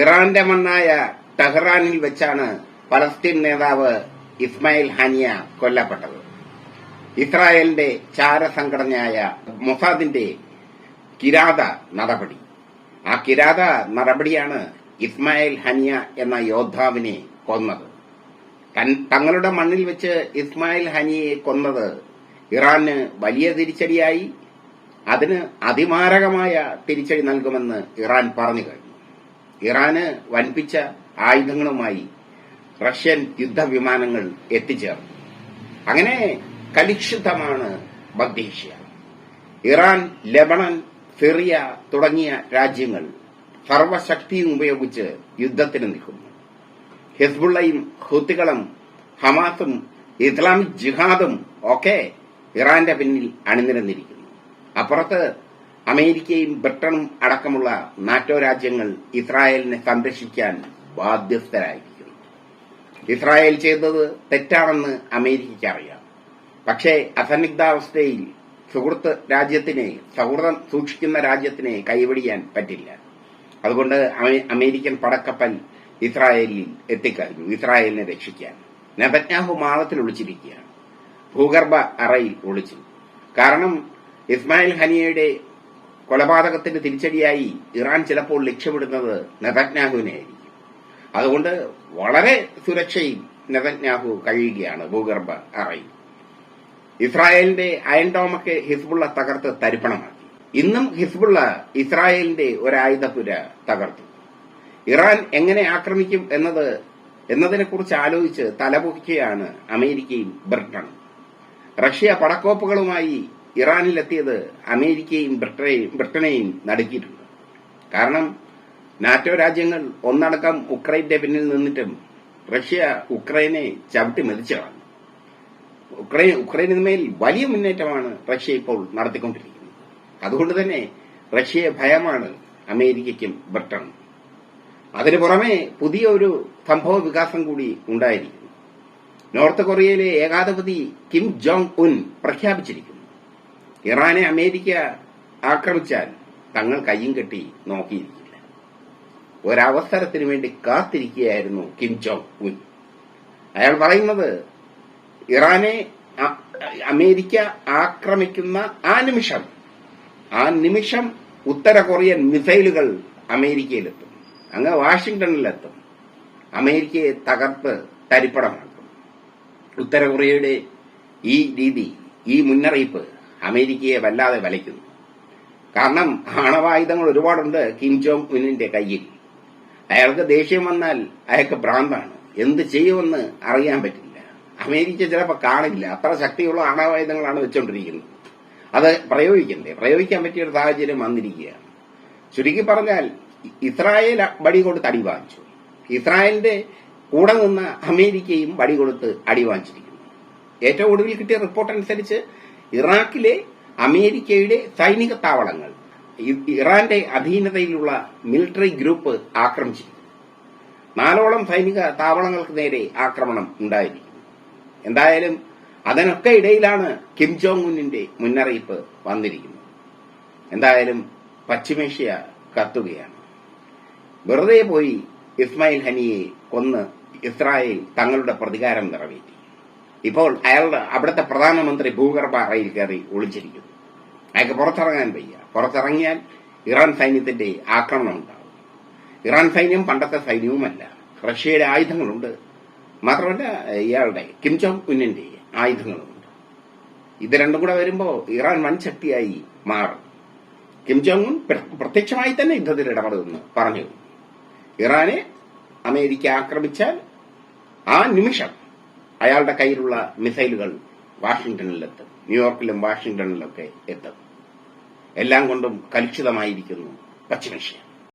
ഇറാന്റെ മണ്ണായ ടെഹ്റാനിൽ വെച്ചാണ് പലസ്തീൻ നേതാവ് ഇസ്മായിൽ ഹാനിയ കൊല്ലപ്പെട്ടത്. ഇസ്രായേലിന്റെ ചാരസംഘടനയായ മൊസാദിന്റെ കിരാത നടപടി. ആ കിരാത നടപടിയാണ് ഇസ്മായിൽ ഹനിയ എന്ന യോദ്ധാവിനെ കൊന്നത്. തങ്ങളുടെ മണ്ണിൽ വെച്ച് ഇസ്മായിൽ ഹനിയെ കൊന്നത് ഇറാന് വലിയ തിരിച്ചടിയായി അതിന് അതിമാരകമായ തിരിച്ചടി നൽകുമെന്ന് ഇറാൻ പറഞ്ഞു കഴിഞ്ഞു. ഇറാന് വൻപിച്ച ആയുധങ്ങളുമായി റഷ്യൻ യുദ്ധവിമാനങ്ങൾ എത്തിച്ചേർന്നു. അങ്ങനെ കലുഷിതമാണ് മധ്യേഷ്യ ഇറാൻ ലെബണൻ സിറിയ തുടങ്ങിയ രാജ്യങ്ങൾ സർവശക്തിയും ഉപയോഗിച്ച് യുദ്ധത്തിന് നിൽക്കുന്നു. ഹിസ്ബുള്ളയും ഹൂത്തികളും ഹമാസും ഇസ്ലാമിക് ജിഹാദും ഒക്കെ ഇറാന്റെ പിന്നിൽ അണിനിരന്നിരിക്കുന്നു. അപ്പുറത്ത് അമേരിക്കയും ബ്രിട്ടനും അടക്കമുള്ള നാറ്റോ രാജ്യങ്ങൾ ഇസ്രായേലിനെ സംരക്ഷിക്കാൻ ബാധ്യസ്ഥരായിരിക്കുന്നു. ഇസ്രായേൽ ചെയ്തത് തെറ്റാണെന്ന് അമേരിക്കയ്ക്ക് അറിയാം പക്ഷേ അസന്നിഗ്ധാവസ്ഥയിൽ സുഹൃത്ത് രാജ്യത്തിനെ സൗഹൃദം സൂക്ഷിക്കുന്ന രാജ്യത്തിനെ കൈവടിയാൻ പറ്റില്ല. അതുകൊണ്ട് അമേരിക്കൻ പടക്കപ്പൽ ഇസ്രായേലിൽ എത്തിക്കഴിഞ്ഞു ഇസ്രായേലിനെ രക്ഷിക്കാൻ. നെതന്യാഹു മാളത്തിൽ ഒളിച്ചിരിക്കുകയാണ്. ഭൂഗർഭ അറയിൽ ഒളിച്ചു. കാരണം ഇസ്മായിൽ ഹനിയയുടെ കൊലപാതകത്തിന് തിരിച്ചടിയായി ഇറാൻ ചിലപ്പോൾ ലക്ഷ്യമിടുന്നത് നെതന്യാഹുവിനെയായിരിക്കും. അതുകൊണ്ട് വളരെ സുരക്ഷയിൽ നെതന്യാഹു കഴിയുകയാണ് ഭൂഗർഭ അറയിൽ. ഇസ്രായേലിന്റെ അയൻഡോമൊക്കെ ഹിസ്ബുള്ള തകർത്ത് തരിപ്പണമാക്കി. ഇന്നും ഹിസ്ബുള്ള ഇസ്രായേലിന്റെ ഒരായുധപുര തകർത്തു. ഇറാൻ എങ്ങനെ ആക്രമിക്കും എന്നത് എന്നതിനെക്കുറിച്ച് ആലോചിച്ച് തലപൊക്കുകയാണ് അമേരിക്കയും ബ്രിട്ടനും റഷ്യ പടക്കോപ്പുകളുമായി ഇറാനിലെത്തിയത് അമേരിക്കയും ബ്രിട്ടനെയും ബ്രിട്ടനെയും നടുക്കിയിട്ടുണ്ട്. കാരണം നാറ്റോ രാജ്യങ്ങൾ ഒന്നടക്കം ഉക്രൈന്റെ പിന്നിൽ നിന്നിട്ടും റഷ്യ ഉക്രൈനെ ചവിട്ടി മെതിച്ചതാണ്. ഉക്രൈൻ ഉക്രൈന് മേൽ വലിയ മുന്നേറ്റമാണ് റഷ്യ ഇപ്പോൾ നടത്തിക്കൊണ്ടിരിക്കുന്നത്. അതുകൊണ്ട് തന്നെ റഷ്യയെ ഭയമാണ് അമേരിക്കയ്ക്കും ബ്രിട്ടനും. അതിനു പുറമെ പുതിയ ഒരു സംഭവ വികാസം കൂടി ഉണ്ടായിരിക്കുന്നു. നോർത്ത് കൊറിയയിലെ ഏകാധിപതി കിം ജോങ് ഉൻ പ്രഖ്യാപിച്ചിരിക്കുന്നു. ഇറാനെ അമേരിക്ക ആക്രമിച്ചാൽ തങ്ങൾ കയ്യും കെട്ടി നോക്കിയിരിക്കില്ല. ഒരവസരത്തിന് വേണ്ടി കാത്തിരിക്കുകയായിരുന്നു കിം ജോങ് ഉൻ. അയാൾ പറയുന്നത് ഇറാനെ അമേരിക്ക ആക്രമിക്കുന്ന ആ നിമിഷം ആ നിമിഷം ഉത്തര കൊറിയൻ മിസൈലുകൾ അമേരിക്കയിലെത്തും അങ്ങ് വാഷിംഗ്ടണിലെത്തും അമേരിക്കയെ തകർത്ത് തരിപ്പടമാക്കും. ഉത്തര കൊറിയയുടെ ഈ രീതി ഈ മുന്നറിയിപ്പ് അമേരിക്കയെ വല്ലാതെ വലയ്ക്കുന്നു. കാരണം ആണവായുധങ്ങൾ ഒരുപാടുണ്ട് കിം ജോങ് ഉന്നിന്റെ കയ്യിൽ. അയാൾക്ക് ദേഷ്യം വന്നാൽ അയാൾക്ക് ഭ്രാന്താണ്. എന്ത് ചെയ്യുമെന്ന് അറിയാൻ പറ്റില്ല. അമേരിക്ക ചിലപ്പോൾ കാണില്ല. അത്ര ശക്തിയുള്ള ആണവായുധങ്ങളാണ് വെച്ചുകൊണ്ടിരിക്കുന്നത് അത് പ്രയോഗിക്കണ്ടേ? പ്രയോഗിക്കാൻ പറ്റിയ ഒരു സാഹചര്യം വന്നിരിക്കുകയാണ്. ചുരുക്കി പറഞ്ഞാൽ ഇസ്രായേൽ വടി കൊടുത്ത് അടി വാങ്ങിച്ചു. ഇസ്രായേലിന്റെ കൂടെ നിന്ന് അമേരിക്കയും വടി കൊടുത്ത് അടി വാങ്ങിച്ചിരിക്കുന്നു. ഏറ്റവും ഒടുവിൽ കിട്ടിയ റിപ്പോർട്ട് അനുസരിച്ച് ഇറാഖിലെ അമേരിക്കയുടെ സൈനിക താവളങ്ങൾ ഇറാന്റെ അധീനതയിലുള്ള മിലിറ്ററി ഗ്രൂപ്പ് ആക്രമിച്ചിരിക്കുന്നു. നാലോളം സൈനിക താവളങ്ങൾക്ക് നേരെ ആക്രമണം ഉണ്ടായിരിക്കും എന്തായാലും അതിനൊക്കെ ഇടയിലാണ് കിം ജോങ് ഉന്നിന്റെ മുന്നറിയിപ്പ് വന്നിരിക്കുന്നത്. എന്തായാലും പശ്ചിമേഷ്യ കത്തുകയാണ്. വെറുതെ പോയി ഇസ്മായിൽ ഹനിയെ കൊന്ന് ഇസ്രായേൽ തങ്ങളുടെ പ്രതികാരം നിറവേറ്റി. ഇപ്പോൾ അയാളുടെ അവിടുത്തെ പ്രധാനമന്ത്രി ഭൂഗർഭ അറയിൽ കയറി ഒളിച്ചിരിക്കുന്നു. അയാൾക്ക് പുറത്തിറങ്ങാൻ വയ്യ. പുറത്തിറങ്ങിയാൽ ഇറാൻ സൈന്യത്തിന്റെ ആക്രമണം ഉണ്ടാവും ഇറാൻ സൈന്യം പണ്ടത്തെ സൈന്യവുമല്ല. റഷ്യയുടെ ആയുധങ്ങളുണ്ട്. മാത്രമല്ല ഇയാളുടെ കിം ജോങ് ഉന്നിന്റെ ആയുധങ്ങളുമുണ്ട്. ഇത് രണ്ടും കൂടെ വരുമ്പോൾ ഇറാൻ വൻ ശക്തിയായി മാറും. കിം ജോങ് പ്രത്യക്ഷമായി തന്നെ യുദ്ധത്തിൽ ഇടപെടുമെന്ന് പറഞ്ഞു. ഇറാനെ അമേരിക്ക ആക്രമിച്ചാൽ ആ നിമിഷം അയാളുടെ കയ്യിലുള്ള മിസൈലുകൾ വാഷിംഗ്ടണിലെത്തും ന്യൂയോർക്കിലും വാഷിംഗ്ടണിലൊക്കെ എത്തും. എല്ലാം കൊണ്ടും കലുഷിതമായിരിക്കുന്നു പശ്ചിമേഷ്യ.